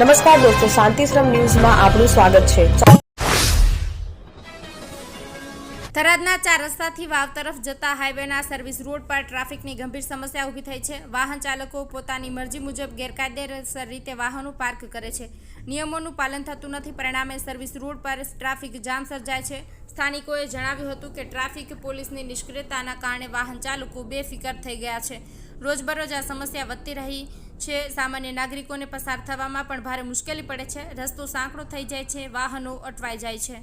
નમસ્કાર દોસ્તો શાંતિશ્રમ ન્યૂઝમાં આપનું સ્વાગત છે. થરાદના ચાર રસ્તાથી વાવ તરફ જતા હાઈવેના સર્વિસ રોડ પર ટ્રાફિકની ગંભીર સમસ્યા ઊભી થઈ છે. વાહન ચાલકો પોતાની મરજી મુજબ ગેરકાયદેસર રીતે વાહનો પાર્ક કરે છે. નિયમોનું પાલન થતું નથી, પરિણામે સર્વિસ રોડ પર ટ્રાફિક જામ સર્જાય છે. સ્થાનિકોએ જણાવ્યું હતું કે ટ્રાફિક પોલીસની નિષ્ક્રિયતાના કારણે વાહન ચાલકો બેફિકર થઈ ગયા છે. રોજબરોજ આ સમસ્યા વધતી રહી છે. સામાન્ય નાગરિકોને પસાર થવામાં પણ ભારે મુશ્કેલી પડે છે. રસ્તો સાંકડો થઈ જાય છે. વાહનો અટવાઈ જાય છે.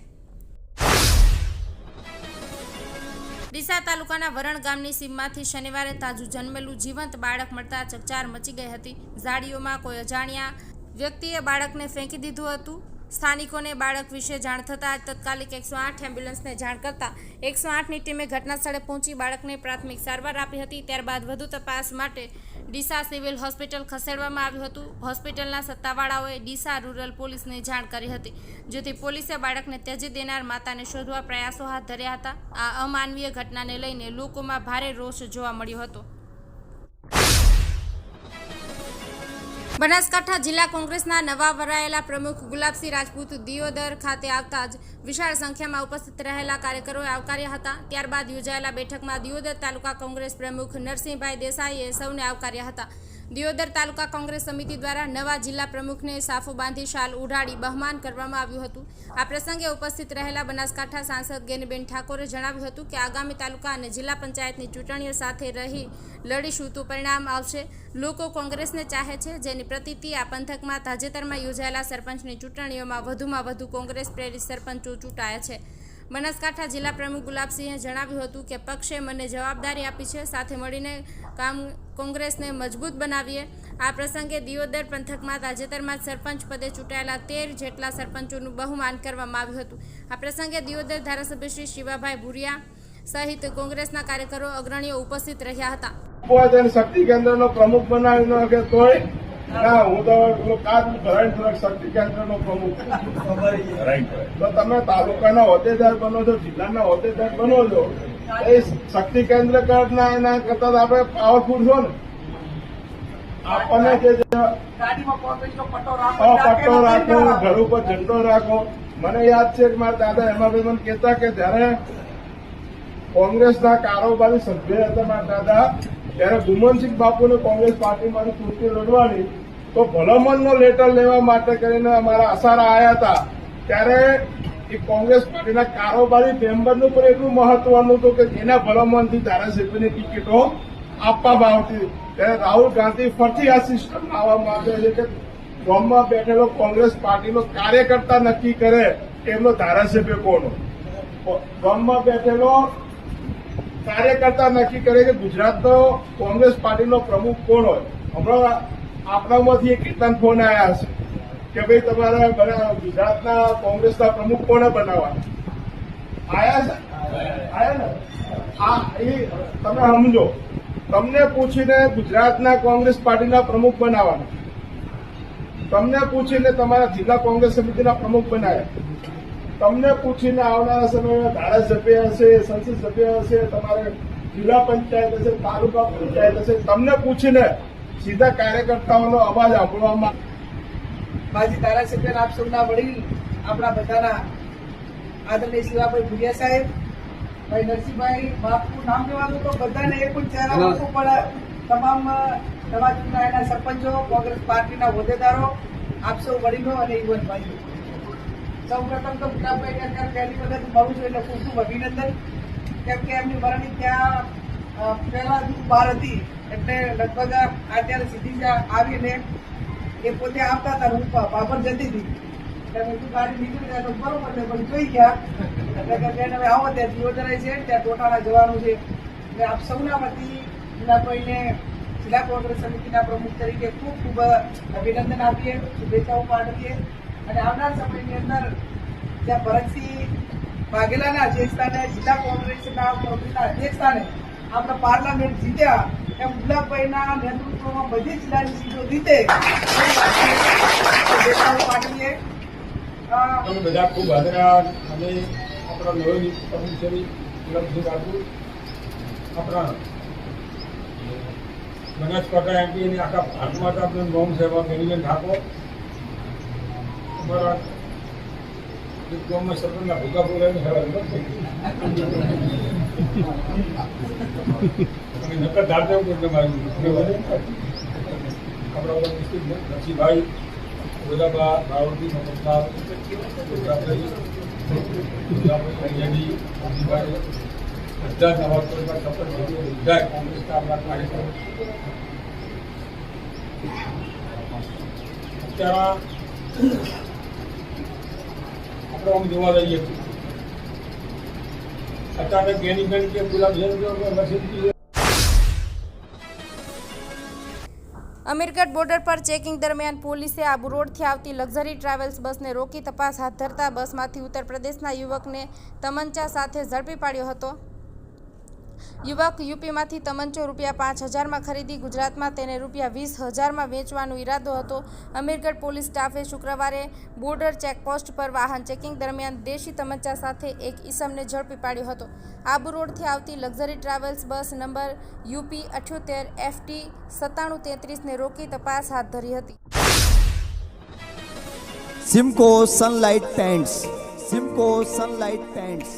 ડીસા તાલુકાના વરણ ગામની સીમમાંથી શનિવારે તાજું જન્મેલું જીવંત બાળક મળતા ચકચાર મચી ગઈ હતી. ઝાડીઓમાં કોઈ અજાણ્યા વ્યક્તિએ બાળકને ફેંકી દીધું હતું. સ્થાનિકોને બાળક વિશે જાણ થતાં તત્કાલિક એકસો આઠ એમ્બ્યુલન્સને જાણ કરતાં એકસો આઠની ટીમે ઘટના સ્થળે પહોંચી બાળકને પ્રાથમિક સારવાર આપી હતી. ત્યારબાદ વધુ તપાસ માટે ડીસા સિવિલ હોસ્પિટલ ખસેડવામાં આવ્યું હતું. હોસ્પિટલના સત્તાવાળાઓએ ડીસા રૂરલ પોલીસને જાણ કરી હતી, જેથી પોલીસે બાળકને ત્યજી દેનાર માતાને શોધવા પ્રયાસો હાથ ધર્યા હતા. આ અમાનવીય ઘટનાને લઈને લોકોમાં ભારે રોષ જોવા મળ્યો હતો. બનાસકાંઠા જિલ્લા કોંગ્રેસના નવા વરાયેલા પ્રમુખ ગુલાબસિંહ રાજપૂત દિયોદર ખાતે આવતા જ વિશાળ સંખ્યામાં ઉપસ્થિત રહેલા કાર્યકરોએ આવકાર્યા હતા. ત્યારબાદ યોજાયેલા બેઠકમાં દિયોદર તાલુકા કોંગ્રેસ પ્રમુખ નરસિંહભાઈ દેસાઈએ સૌને આવકાર્યા હતા. દિયોદર તાલુકા કોંગ્રેસ સમિતિ દ્વારા નવા જિલ્લા પ્રમુખને સાફો બાંધી શાલ ઉડાડી બહમાન કરવામાં આવ્યું હતું. આ પ્રસંગે ઉપસ્થિત રહેલા બનાસકાંઠા સાંસદ ગેનીબેન ઠાકોરે જણાવ્યું હતું કે આગામી તાલુકા અને જિલ્લા પંચાયતની ચૂંટણીઓ સાથે રહી લડીશું તો પરિણામ આવશે. લોકો કોંગ્રેસને ચાહે છે જેની પ્રતિતિ આ પંથકમાં તાજેતરમાં યોજાયેલા સરપંચની ચૂંટણીઓમાં વધુમાં વધુ કોંગ્રેસ પ્રેરિત સરપંચો ચૂંટાયા છે. બનાસકાંઠા જિલ્લા પ્રમુખ ગુલાબસિંહે જણાવ્યું હતું કે પક્ષે મને જવાબદારી આપી છે, સાથે મળીને કામ કોંગ્રેસને મજબૂત બનાવીએ. આ પ્રસંગે દિયોદર પંથકમાં તાજેતરમાં સરપંચ પદે ચૂંટાયેલા તેર જેટલા સરપંચોનું બહુમાન કરવામાં આવ્યું હતું. આ પ્રસંગે દિયોદર ધારાસભ્ય શ્રી શિવાભાઈ ભુરિયા સહિત કોંગ્રેસના કાર્યકરો અગ્રણીઓ ઉપસ્થિત રહ્યા હતા. શક્તિ કેન્દ્રનો પ્રમુખ બનાવી ના હું તો પેલો કાચ ભરાઈને થોડાક શક્તિ કેન્દ્રનો પ્રમુખ. તો તમે તાલુકાના હોદ્દેદાર બનો છો જિલ્લાના હોદ્દેદાર બનો છો એ શક્તિ કેન્દ્ર કરના એના કરતા આપણે પાવરફુલ છો ને. આપણને જે પટ્ટો રાખો રાખો ઘર ઉપર ઝંડો રાખો. મને યાદ છે કે મારા દાદા હેમાભાઈ મને કહેતા કે જ્યારે કોંગ્રેસના કારોબારી સભ્ય હતા મારા દાદા ત્યારે ગુમનસિંહ બાપુને કોંગ્રેસ પાર્ટીમાંથી ચૂંટણી લડવાની તો ભલામણનો લેટર લેવા માટે કરીને અમારા અસારા આવ્યા હતા ત્યારે એ કોંગ્રેસ પાર્ટીના કારોબારી મેમ્બરનું પણ એટલું મહત્વનું હતું કે એના ભલામણથી ધારાસભ્યની ટિકિટો આપવામાં આવતી ત્યારે રાહુલ ગાંધી ફરીથી આ સિસ્ટમ આવવા માંગે છે કે ગામમાં બેઠેલો કોંગ્રેસ પાર્ટીનો કાર્યકર્તા નક્કી કરે એમનો ધારાસભ્ય કોણ. ગામમાં બેઠેલો કાર્યકર્તા નક્કી કરે કે ગુજરાતનો કોંગ્રેસ પાર્ટીનો પ્રમુખ કોણ હોય? હમણાં આપણામાંથી એક કીર્તન ફોન આવ્યા હશે કે ભાઈ તમારા ગુજરાતના કોંગ્રેસના પ્રમુખ કોને બનાવવા? આયા છે? આયા ને? આ એ તમે સમજો. તમને પૂછીને ગુજરાતના કોંગ્રેસ પાર્ટીના પ્રમુખ બનાવવાના. તમને પૂછીને તમારા જિલ્લા કોંગ્રેસ સમિતિના પ્રમુખ બનાવ્યા. તમને પૂછીને આવનારા સમયમાં ધારાસભ્ય હશે સંસદ સભ્ય હશે તમારે જિલ્લા પંચાયત હશે તાલુકા પંચાયત હશે તમને પૂછીને સીધા કાર્યકર્તાઓનો અવાજ આપવામાં માજી ધારાસભ્ય આપ સૌના વડીલ આપણા બધાના આદરણીય શિવાભાઈ ભુરિયા સાહેબ ભાઈ નરસિંહભાઈ બાપુ નામ લેવાનું તો બધાને એક પણ ચહેરા આપવું પડે તમામ નવા ચૂંટાયેલા સરપંચો કોંગ્રેસ પાર્ટીના હોદ્દેદારો આપ સૌ વડીલો અને યુવનભાઈઓ. સૌ પ્રથમ તો ગુલાબભાઈને અત્યારે પહેલી વખત મળું છું એટલે ખૂબ ખૂબ અભિનંદન. કેમ કે એમની વરણી ત્યાં પહેલાં બહાર હતી. એટલે લગભગ અત્યારે સીધી આવીને એ પોતે આવતા હતા હું બાબર જતી હતી. એટલે કીધું ગાડી નીકળી જાય તો બરોબર છે, પણ જોઈ ગયા. એટલે કે બેન હવે આવો, ત્યાં જીવોદરાય છે, ત્યાં ટોટાળા જવાનું છે. એટલે આપ સૌના વતી જિલ્લા કોંગ્રેસ સમિતિના પ્રમુખ તરીકે ખૂબ ખૂબ અભિનંદન આપીએ, શુભેચ્છાઓ પાઠવીએ. અને આવનાર સમયની અંદર જ્યાં ભરતસિંહ વાઘેલાના અધ્યક્ષસ્થાને જિલ્લા કોંગ્રેસના કોંગ્રેસના અધ્યક્ષસ્થાને આપણે પાર્લામેન્ટ જીત્યા. એમ ગુલાબભાઈના નેતૃત્વમાં બધી જિલ્લાની સીટો જીતે. તમે બધા ખૂબ આદરા અને આપણા પ્રમુખ શ્રી ગુલાબસિંહ રાજપૂત આપણા બનાસકાંઠા એમપી અને આખા ભારતમાં આપણે નોમ સેવા ગેનીબેન ઠાકોર અમારા ગામમાં સરપંચના બોલાવીને હેરાન અને નકર દાદા આપણા નરસિંહભાઈ ગોદાબા કૈયાજી મોદીભાઈ બધા જ નવા કોઈમાં સફળ બધા કોંગ્રેસના આપણા કાર્યકરો. અત્યારે આપણે આમ જોવા જઈએ તો. અચાનક એની ગણ કે ગુલાબ અમીરગઢ બોર્ડર પર ચેકિંગ દરમિયાન પોલીસે આબુ રોડથી આવતી લક્ઝરી ટ્રાવેલ્સ બસને રોકી તપાસ હાથ ધરતા બસમાંથી ઉત્તર પ્રદેશના યુવકને તમંચા સાથે ઝડપી પાડ્યો હતો. યુવક યુપીમાંથી તમંચો રૂપિયા પાંચ હજારમાં ખરીદી ગુજરાતમાં તેને રૂપિયા વીસ હજારમાં વેચવાનો ઈરાદો હતો. અમીરગઢ પોલીસ સ્ટાફે શુક્રવારે બોર્ડર ચેકપોસ્ટ પર વાહન ચેકિંગ દરમિયાન દેશી તમંચા સાથે એક ઈસમને ઝડપી પાડ્યો હતો. આબુ રોડથી આવતી luxury travels bus number UP અઠ્યોતેર FT સત્તાણું તેત્રીસને રોકી તપાસ હાથ ધરી હતી. Simco Sunlight Paints Simco Sunlight Paints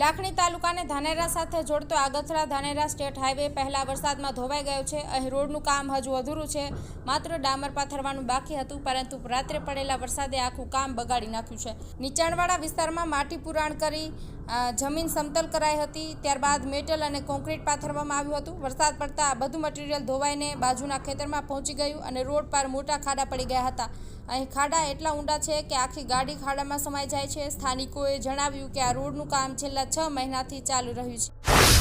Lakhani તાલુકાને Dhanera સાથે જોડતો આગથરા ધાનેરા સ્ટેટ હાઈવે પહેલા વરસાદમાં ધોવાઈ ગયો છે. અહીં રોડનું કામ હજુ અધૂરું છે. માત્ર ડામર પાથરવાનું બાકી હતું, પરંતુ રાત્રે પડેલા વરસાદે આખું કામ બગાડી નાખ્યું છે. નીચાણવાળા વિસ્તારમાં માટી પુરાણ કરી જમીન સમતલ કરાઈ હતી. ત્યારબાદ મેટલ અને કોન્ક્રીટ પાથરવામાં આવ્યું હતું. વરસાદ પડતા બધું મટીરિયલ ધોવાઈને બાજુના ખેતરમાં પહોંચી ગયું અને રોડ પર મોટા ખાડા પડી ગયા હતા. અહીં ખાડા એટલા ઊંડા છે કે આખી ગાડી ખાડામાં સમાઈ જાય છે. સ્થાનિકોએ જણાવ્યું કે આ રોડનું કામ છેલ્લા છ મહિનાથી ચાલુ રહ્યું છે.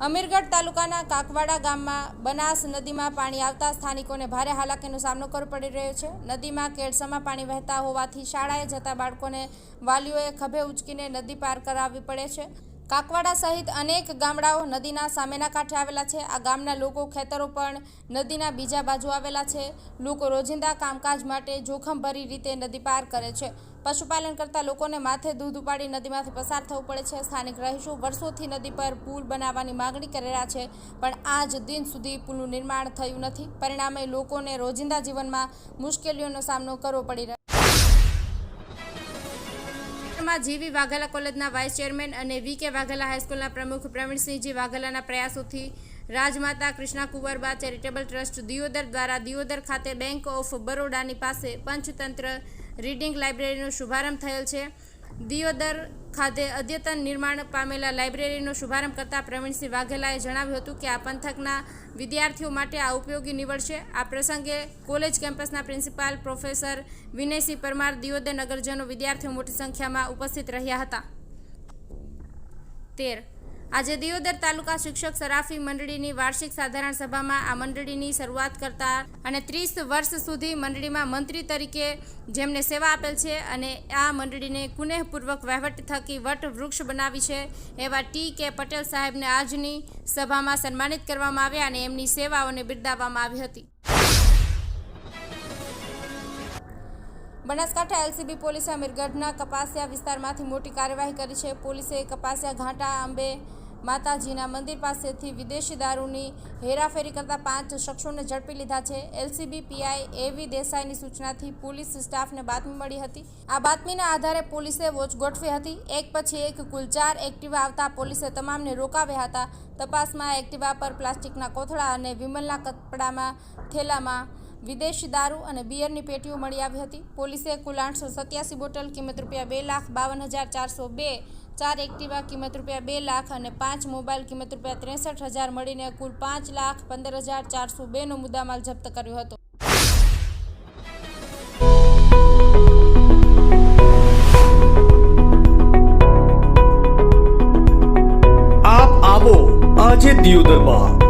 અમીરગઢ તાલુકાના કાકવાડા ગામમાં બનાસ નદીમાં પાણી આવતા સ્થાનિકોને ભારે હાલાકીનો સામનો કરવો પડી રહ્યો છે. નદીમાં કેળસામાં પાણી વહેતા હોવાથી શાળાએ જતા બાળકોને વાલીઓએ ખભે ઉચકીને નદી પાર કરાવવી પડે છે. કાકવાડા સહિત અનેક ગામડાઓ નદીના સામેના કાંઠે આવેલા છે. આ ગામના લોકો ખેતરો પણ નદીના બીજા બાજુ આવેલા છે. લોકો રોજિંદા કામકાજ માટે જોખમભરી રીતે નદી પાર કરે છે. પશુપાલન કરતા લોકોને માથે દૂધ ઉપાડી નદીમાંથી પસાર થવું પડે છે. સ્થાનિક રહીશો વર્ષોથી નદી પર પુલ બનાવવાની માગણી કરી રહ્યા છે, પણ આજ દિન સુધી પુલનું નિર્માણ થયું નથી. પરિણામે લોકોને રોજિંદા જીવનમાં મુશ્કેલીઓનો સામનો કરવો પડી રહ્યો જીવી વાઘેલા કોલેજના વાઇસ ચેરમેન અને વી કે વાઘેલા હાઈસ્કૂલના પ્રમુખ પ્રવીણસિંહજી વાઘેલાના પ્રયાસોથી રાજમાતા કૃષ્ણા કુંવરબા ચેરિટેબલ ટ્રસ્ટ દિયોદર દ્વારા દિયોદર ખાતે બેંક ઓફ બરોડાની પાસે પંચતંત્ર રીડિંગ લાઇબ્રેરીનો શુભારંભ થયેલ છે. દિયોદર ખાતે અદ્યતન નિર્માણ પામેલા લાઇબ્રેરીનો શુભારંભ કરતા પ્રવીણસિંહ વાઘેલાએ જણાવ્યું હતું કે આ પંથકના વિદ્યાર્થીઓ માટે આ ઉપયોગી નીવડશે. આ પ્રસંગે કોલેજ કેમ્પસના પ્રિન્સિપાલ પ્રોફેસર વિનયસિંહ પરમાર દિયોદર નગરજનો વિદ્યાર્થીઓ મોટી સંખ્યામાં ઉપસ્થિત રહ્યા હતા. તેર આજે દિયોદર તાલુકા શિક્ષક સરાફી મંડળીની વાર્ષિક સાધારણ સભામાં આ મંડળીની શરૂઆત કરતા અને ત્રીસ વર્ષ સુધી મંડળીમાં મંત્રી તરીકે જેમને સેવા આપેલ છે અને આ મંડળીને કુનેહપૂર્વક વહીવટ થકી વટ વૃક્ષ બનાવી છે, એવા ટી કે પટેલ સાહેબને આજની સભામાં સન્માનિત કરવામાં આવ્યા અને એમની સેવાઓને બિરદાવવામાં આવી હતી. બનાસકાંઠા એલસીબી પોલીસે અમીરગઢના કપાસિયા વિસ્તારમાંથી મોટી કાર્યવાહી કરી છે. પોલીસે કપાસિયા ઘાટા અંબે માતાજીના મંદિર પાસેથી વિદેશી દારૂની હેરાફેરી કરતા પાંચ શખ્સોને ઝડપી લીધા છે. એલસીબી પીઆઈ એવી દેસાઈની સૂચનાથી પોલીસ સ્ટાફને બાતમી મળી હતી. આ બાતમીના આધારે પોલીસે વોચ ગોઠવી હતી. એક પછી એક કુલ ચાર એક્ટિવા આવતા પોલીસે તમામને રોકાવ્યા હતા. તપાસમાં એક્ટિવા પર પ્લાસ્ટિકના કોથળા અને વિમલના કપડામાં થેલામાં વિદેશી દારૂ અને બિયરની પેટીઓ મળી આવી હતી. પોલીસે કુલ આઠસો સત્યાસી બોટલ કિંમત રૂપિયા બે લાખ બાવન હજાર ચારસો બે, ચાર એક્ટિવા કિંમત રૂપિયા બે લાખ અને પાંચ મોબાઈલ કિંમત રૂપિયા ત્રેસઠ હજાર મળીને કુલ પાંચ લાખ પંદર હજાર ચારસો બેનો મુદ્દામાલ જપ્ત કર્યો હતો. આજે દિયોદરમાં.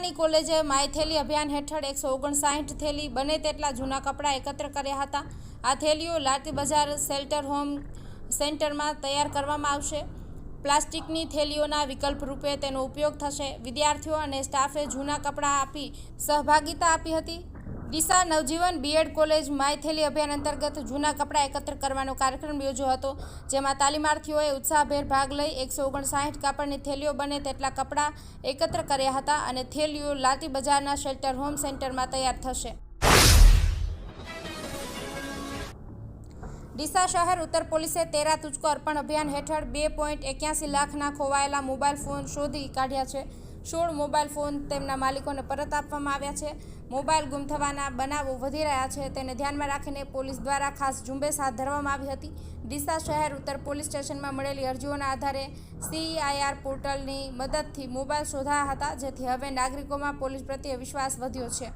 ડીસાની કોલેજે માય થેલી અભિયાન હેઠળ એકસો ઓગણસાઠ થેલી બને તેટલા જૂના કપડાં એકત્ર કર્યા હતા. આ થેલીઓ લાટી બજાર, શેલ્ટર, હોમ સેન્ટરમાં તૈયાર કરવામાં આવશે. પ્લાસ્ટિકની થેલીઓના વિકલ્પ રૂપે તેનો ઉપયોગ થશે. વિદ્યાર્થીઓ અને સ્ટાફે જૂના કપડાં આપી સહભાગિતા આપી હતી. Deesa Navjivan BEd college my થેલી અભિયાન અંતર્ગત જૂના કપડાં એકત્ર કરવાનો કાર્યક્રમ યોજ્યો હતો, જેમાં તાલીમાર્થીઓએ ઉત્સાહભેર ભાગ લઈ એકસો ઓગણસાઠ કાપડની થેલીઓ બને તેટલા કપડાં એકત્ર કર્યા હતા અને થેલીઓ લાતી બજારના શેલ્ટર હોમ સેન્ટરમાં તૈયાર થશે. ડીસા શહેર ઉત્તર પોલીસે તેરા તુચકો અર્પણ અભિયાન હેઠળ બે પોઈન્ટ એક્યાસી લાખના ખોવાયેલા મોબાઈલ ફોન શોધી કાઢ્યા છે. સોળ મોબાઈલ ફોન તેમના માલિકોને પરત આપવામાં આવ્યા છે. મોબાઈલ ગુમ થવાના બનાવો વધી રહ્યા છે, તેને ધ્યાનમાં રાખીને પોલીસ દ્વારા ખાસ ઝુંબેશ હાથ ધરવામાં આવી હતી. ડીસા શહેર ઉત્તર પોલીસ સ્ટેશનમાં મળેલી અરજીઓના આધારે સીઆઈઆર પોર્ટલની મદદથી મોબાઈલ શોધાયા હતા, જેથી હવે નાગરિકોમાં પોલીસ પ્રત્યે વિશ્વાસ વધ્યો છે.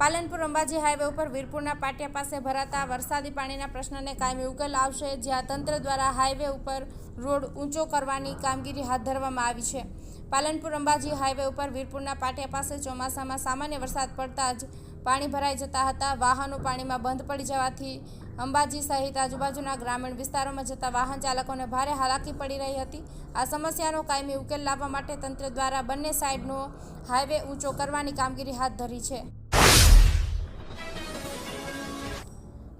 પાલનપુર અંબાજી હાઈવે ઉપર વીરપુરના પાટિયા પાસે ભરાતા વરસાદી પાણીના પ્રશ્નને કાયમી ઉકેલ આવશે, જ્યાં તંત્ર દ્વારા હાઈવે ઉપર રોડ ઊંચો કરવાની કામગીરી હાથ ધરવામાં આવી છે. પાલનપુર અંબાજી હાઈવે ઉપર વીરપુરના પાટિયા પાસે ચોમાસામાં સામાન્ય વરસાદ પડતા જ પાણી ભરાઈ જતા હતા. વાહનો પાણીમાં બંધ પડી જવાથી અંબાજી સહિત આજુબાજુના ગ્રામીણ વિસ્તારોમાં જતા વાહન ચાલકોને ભારે હાલાકી પડી રહી હતી. આ સમસ્યાનો કાયમી ઉકેલ લાવવા માટે તંત્ર દ્વારા બંને સાઈડનો હાઈવે ઊંચો કરવાની કામગીરી હાથ ધરી છે.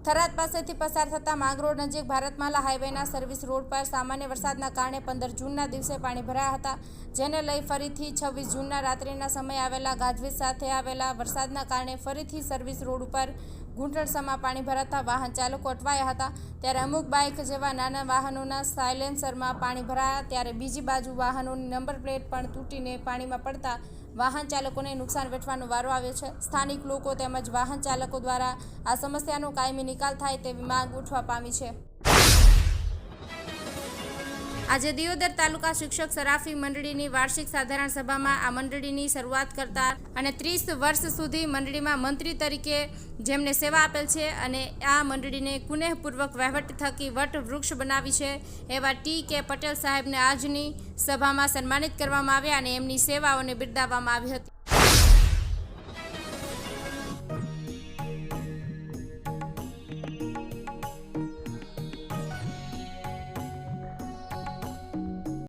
થરાદ પાસેથી પસાર થતા માંગરોળ નજીક ભારતમાલા હાઈવેના સર્વિસ રોડ પર સામાન્ય વરસાદના કારણે પંદર જૂનના દિવસે પાણી ભરાયા હતા, જેને લઈ ફરીથી છવ્વીસ જૂનના રાત્રિના સમયે આવેલા ગાજવીજ સાથે આવેલા વરસાદના કારણે ફરીથી સર્વિસ રોડ ઉપર ઘૂંટણસમાં પાણી ભરાતા વાહન ચાલકો અટવાયા હતા. ત્યારે અમુક બાઇક જેવા નાના વાહનોના સાયલેન્સરમાં પાણી ભરાયા. ત્યારે બીજી બાજુ વાહનોની નંબર પ્લેટ પણ તૂટીને પાણીમાં પડતા વાહન ચાલકોને નુકસાન વેઠવાનો વારો આવ્યો છે. સ્થાનિક લોકો તેમજ વાહન ચાલકો દ્વારા આ સમસ્યાનો કાયમી નિકાલ થાય તેવી માંગ ઉઠવા પામી છે. આજે દિયોદર તાલુકા શિક્ષક સરાફી મંડળીની વાર્ષિક સાધારણ સભામાં આ મંડળીની શરૂઆત કરતા અને ત્રીસ વર્ષ સુધી મંડળીમાં મંત્રી તરીકે જેમને સેવા આપેલ છે અને આ મંડળીને કુનેહપૂર્વક વહીવટ થકી વટ વૃક્ષ બનાવી છે, એવા ટી કે પટેલ સાહેબને આજની સભામાં સન્માનિત કરવામાં આવ્યા અને એમની સેવાઓને બિરદાવવામાં આવી હતી.